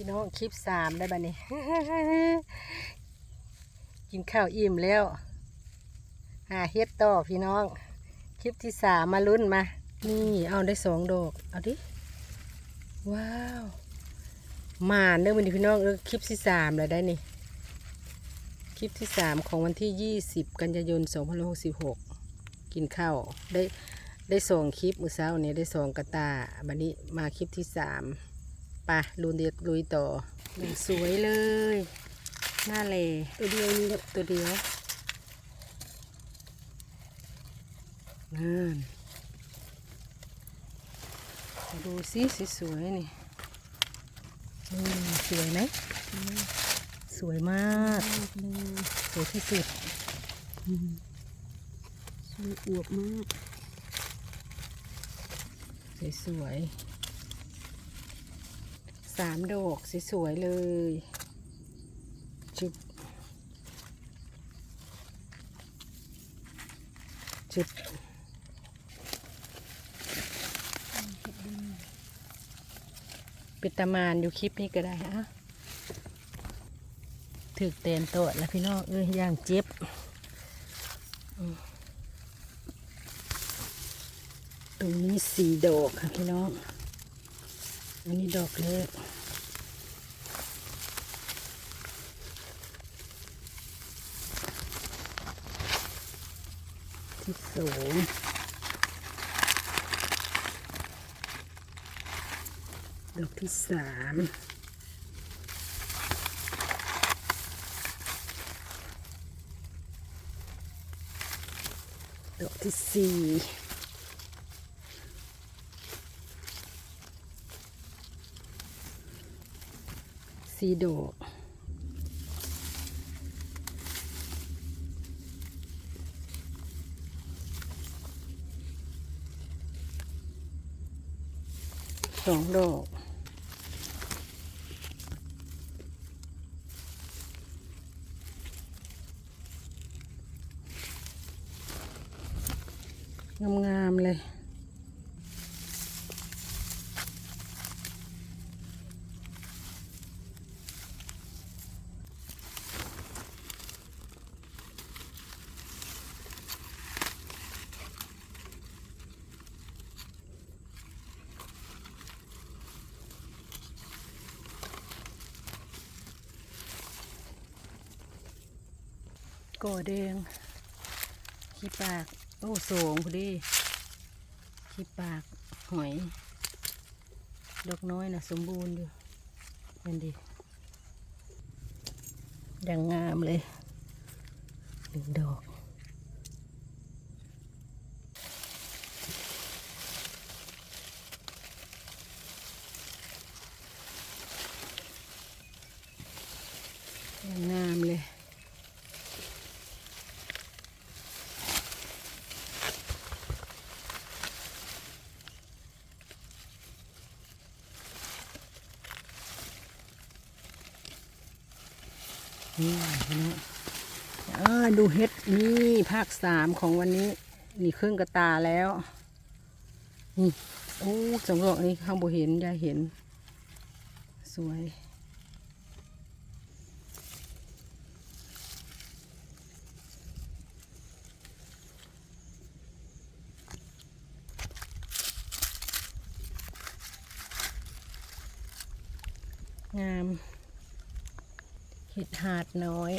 พี่น้องคลิปสามได้บัดนี้ กินข้าวอิ่มแล้ว หาเฮ็ดต่อพี่น้อง คลิปที่สามมาลุ้นมา นี่เอาได้สองดอก เอาดิ ว้าวมานเด้อวันนี้พี่น้องเออคลิปที่สามเลยได้นี่ คลิปที่สามของวันที่ยี่สิบกันยายนสองพันหกสิบหกกินข้าวได้ได้ส่งคลิปมือเช้าเนี่ยได้ส่งกระตาบันนี้มาคลิปที่สาม ปะลุยเดียลุยต่ออย่างสวยเลย หน้าเลตัวเดียวนี่ตัวเดียวนั่นมาดูสิสวยๆนี่อืมสวยไหมสวยมาก สวยที่สุดสวยอวบมาก สวยสวยๆ สามดอกสวยๆเลยจุบจุบปิดตามานอยู่คลิปนี้ก็ได้ฮะถึกเตนโตะแล้วพี่น้องเอ้ยย่างเจ็บตรงนี้สี่ดอกค่ะพี่น้อง อันนี้ดอกเล็กที่สองดอกที่สามดอกที่สี่ ซีโดสองดอกงามๆเลย ก่อแดงขี้ปาก โอ้โสงพอดีขี้ปากหอย ดอกน้อยนะสมบูรณ์อยู่นั่นดิดังงามเลยหนึ่งดอกงามเลย นี่พี่น้องอ่าดูเฮ็ดนี่ภาคสามของวันนี้ นี่ครึ่งกระตาแล้วนี่โอ้สองดอกนี้ข้างบเห็นยายเห็น สวยงาม เห็ดหาดน้อย